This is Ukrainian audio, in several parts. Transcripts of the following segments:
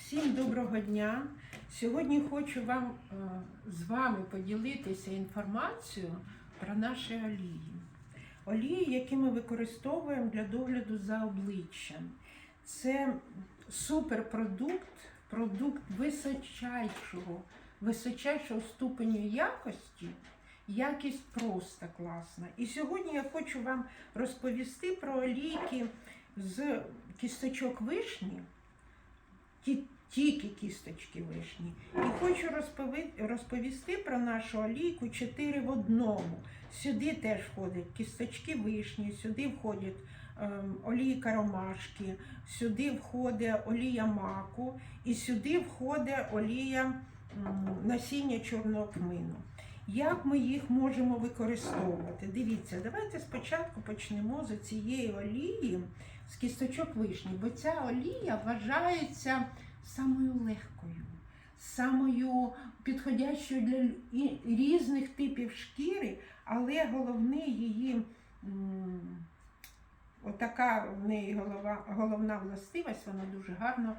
Всім доброго дня. Сьогодні хочу вам е, з вами поділитися інформацією про наші олії. Олії, які ми використовуємо для догляду за обличчям. Це суперпродукт, продукт височайшого, височайшого ступеню якості. Якість просто класна. І сьогодні я хочу вам розповісти про олійки з кісточок вишні, тільки кісточки вишні. І хочу розпові- розповісти про нашу олійку 4 в одному. Сюди теж входять кісточки вишні, сюди входять ем, олійка ромашки, сюди входить олія маку і сюди входить олія насіння чорного кмину. Як ми їх можемо використовувати? Дивіться, давайте спочатку почнемо з цієї олії з кісточок вишні, бо ця олія вважається самою легкою, самою підходящою для різних типів шкіри, але головне її. Отака в неї голова, головна властивість, вона дуже гарно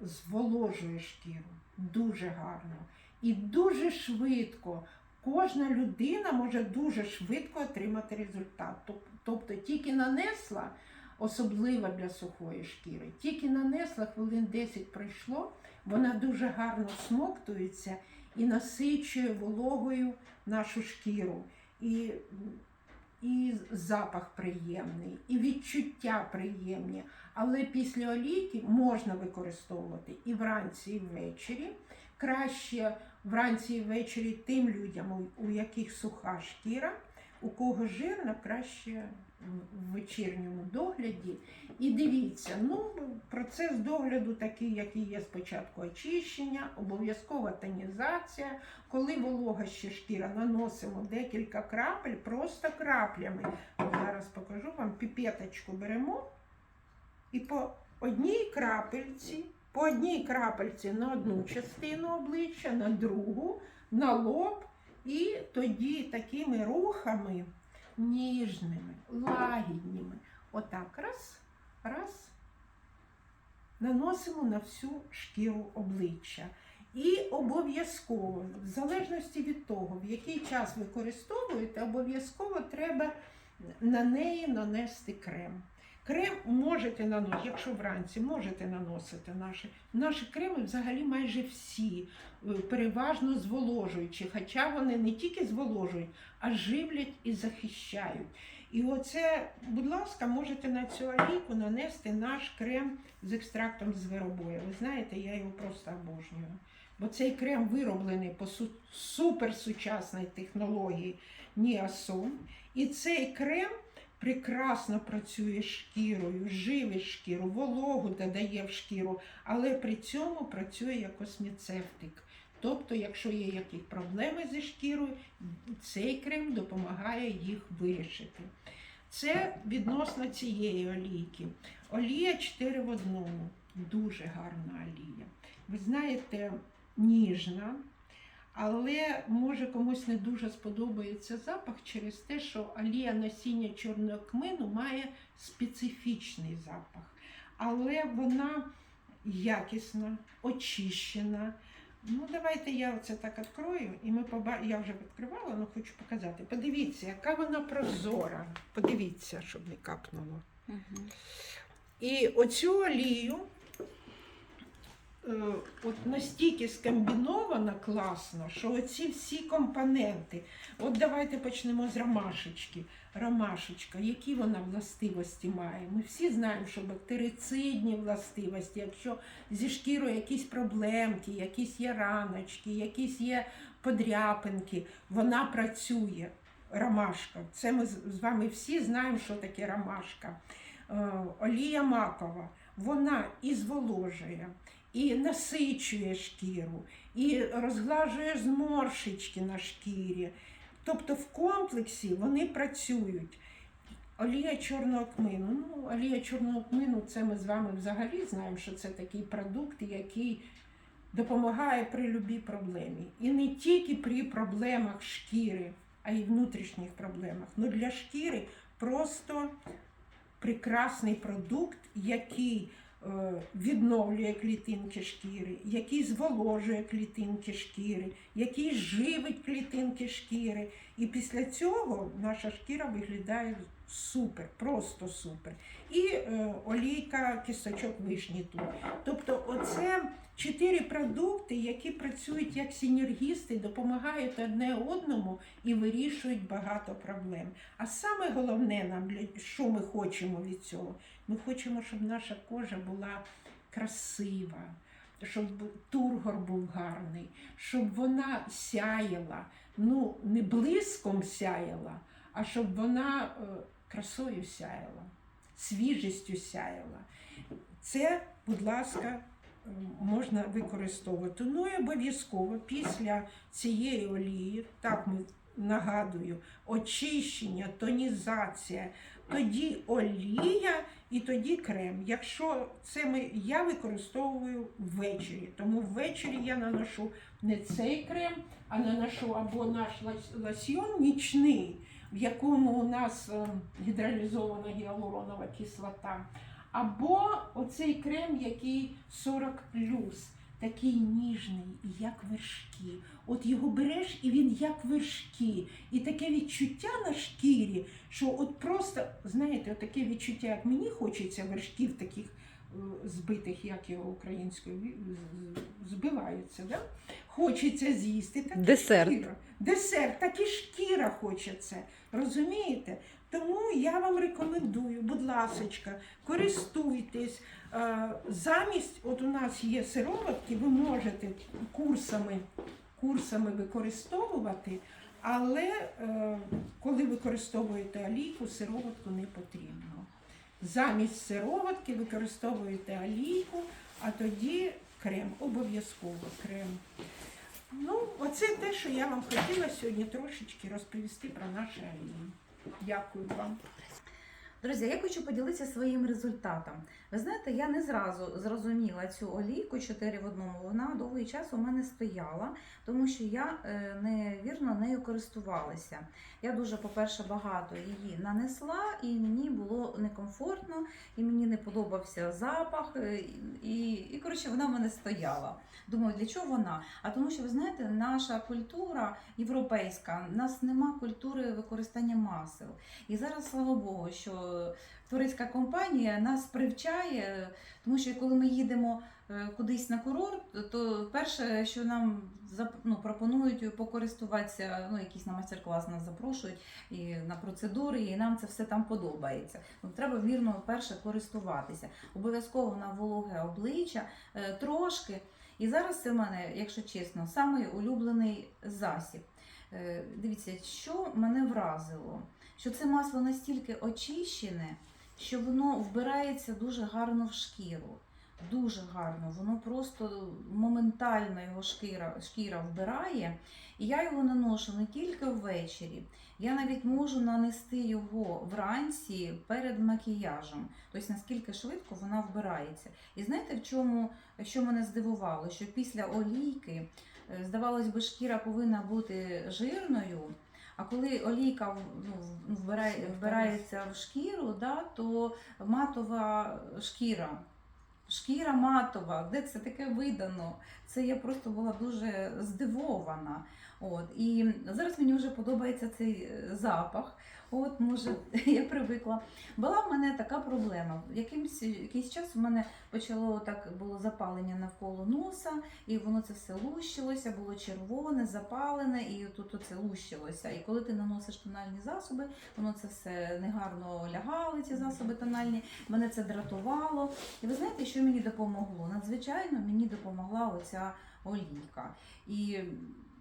зволожує шкіру. Дуже гарно. І дуже швидко. Кожна людина може дуже швидко отримати результат. Тобто тільки нанесла, особливо для сухої шкіри, тільки нанесла хвилин 10 пройшло, вона дуже гарно смоктується і насичує вологою нашу шкіру. І, і запах приємний, і відчуття приємні. Але після олійки можна використовувати і вранці, і ввечері. Краще вранці і ввечері тим людям, у- яких суха шкіра, у кого жирна, краще в вечірньому догляді. І дивіться, ну процес догляду такий, який є спочатку очищення, обов'язкова тонізація. Коли волога ще шкіра, наносимо декілька крапель, просто краплями. Зараз покажу вам піпеточку беремо і по одній крапельці, по одній крапельці на одну частину обличчя, на другу, на лоб, і тоді такими рухами ніжними, лагідними. Отак раз, раз. Наносимо на всю шкіру обличчя. І обов'язково, в залежності від того, в який час використовуєте, обов'язково треба на неї нанести крем. Крем можете наносити, якщо вранці можете наносити наші. Наші креми взагалі майже всі е, переважно зволожуючі, хоча вони не тільки зволожують, а живлять і захищають. І оце, будь ласка, можете на цю олійку нанести наш крем з екстрактом зверобоя. Ви знаєте, я його просто обожнюю. Бо цей крем вироблений по су- суперсучасній технології Ніасон. І цей крем прекрасно працює шкірою, живить шкіру, вологу додає в шкіру, але при цьому працює як косміцевтик. Тобто, якщо є якісь проблеми зі шкірою, цей крем допомагає їх вирішити. Це відносно цієї олійки. Олія 4 в одному. Дуже гарна олія. Ви знаєте, ніжна, але може комусь не дуже сподобається запах через те, що олія насіння чорного кмину має специфічний запах. Але вона якісна, очищена. Ну, давайте я оце так відкрою, і ми поба... я вже відкривала, але хочу показати. Подивіться, яка вона прозора. Подивіться, щоб не капнуло. І оцю олію от настільки скомбінована класно, що оці всі компоненти. От давайте почнемо з ромашечки. Ромашечка, які вона властивості має? Ми всі знаємо, що бактерицидні властивості, якщо зі шкірою якісь проблемки, якісь є раночки, якісь є подряпинки, вона працює. Ромашка. Це ми з вами всі знаємо, що таке ромашка. Е, Олія макова, вона і зволожує, і насичує шкіру, і розглажує зморшечки на шкірі. Тобто в комплексі вони працюють. Олія чорного кмину. Ну, олія чорного кмину, це ми з вами взагалі знаємо, що це такий продукт, який допомагає при будь-якій проблемі. І не тільки при проблемах шкіри, а й внутрішніх проблемах. Ну для шкіри просто прекрасний продукт, який відновлює клітинки шкіри, який зволожує клітинки шкіри, який живить клітинки шкіри. І після цього наша шкіра виглядає супер, просто супер. І е, олійка кісточок вишні тут. Тобто, оце чотири продукти, які працюють як синергісти, допомагають одне одному і вирішують багато проблем. А саме головне нам, що ми хочемо від цього? Ми хочемо, щоб наша кожа була красива, щоб тургор був гарний, щоб вона сяяла, ну не блиском сяяла, а щоб вона е, красою сяяла, свіжістю сяяла. Це, будь ласка, е, можна використовувати. Ну і обов'язково після цієї олії, так ми нагадую, очищення, тонізація, тоді олія і тоді крем. Якщо це ми, я використовую ввечері, тому ввечері я наношу не цей крем, а наношу або наш лос- лосьйон нічний, в якому у нас гідралізована гідролізована гіалуронова кислота, або оцей крем, який 40 такий ніжний, як вершки. От його береш, і він як вершки. І таке відчуття на шкірі, що от просто, знаєте, от таке відчуття, як мені хочеться вершків таких збитих, як його українською збиваються, да? хочеться з'їсти. Так і Десерт. шкіра. Десерт, так і шкіра хоче це. Розумієте? Тому я вам рекомендую, будь ласочка, користуйтесь. Е, Замість, от у нас є сироватки, ви можете курсами, курсами використовувати, але е, коли використовуєте олійку, сироватку не потрібно. Замість сироватки використовуєте олійку, а тоді крем, обов'язково крем. Ну, оце те, що я вам хотіла сьогодні трошечки розповісти про наші олії. Дякую вам. Друзі, я хочу поділитися своїм результатом. Ви знаєте, я не зразу зрозуміла цю олійку 4 в одному. Вона довгий час у мене стояла, тому що я е, невірно нею користувалася. Я дуже, по-перше, багато її нанесла, і мені було некомфортно, і мені не подобався запах. е, І, і коротше, вона в мене стояла. Думаю, для чого вона? А тому, що ви знаєте, наша культура європейська, в нас нема культури використання масел. І зараз, слава Богу, що турецька компанія нас привчає, тому що коли ми їдемо е, кудись на курорт, то перше, що нам ну, пропонують покористуватися, ну, якийсь на майстер-клас нас запрошують і на процедури, і нам це все там подобається. Ну, треба вірно перше користуватися. Обов'язково на вологе обличчя е, трошки. І зараз це в мене, якщо чесно, самий улюблений засіб. Е, Дивіться, що мене вразило, що це масло настільки очищене, що воно вбирається дуже гарно в шкіру. Дуже гарно, воно просто моментально його шкіра, шкіра вбирає. І я його наношу не тільки ввечері, я навіть можу нанести його вранці перед макіяжем. Тобто наскільки швидко вона вбирається. І знаєте, в чому що мене здивувало? Що після олійки, е, здавалось би, шкіра повинна бути жирною. А коли олійка ну, вбирає, вбирається в шкіру, да, то матова шкіра. Шкіра матова, де це таке видано? Це я просто була дуже здивована. От. І зараз мені вже подобається цей е, запах. От, може, я привикла. Була в мене така проблема. Якимсь, якийсь час у мене почало так було запалення навколо носа, і воно це все лущилося, було червоне, запалене, і тут оце лущилося. І коли ти наносиш тональні засоби, воно це все негарно лягали, ці засоби тональні. Мене це дратувало. І ви знаєте, що мені допомогло? Надзвичайно мені допомогла оця олійка. І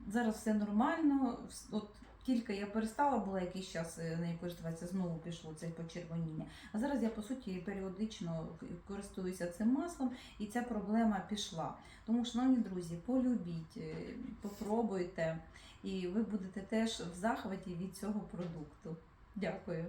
зараз все нормально. От тільки я перестала, була якийсь час е, нею користуватися, знову пішло це почервоніння. А зараз я по суті періодично користуюся цим маслом, і ця проблема пішла. Тому, шановні друзі, полюбіть, е, попробуйте, і ви будете теж в захваті від цього продукту. Дякую.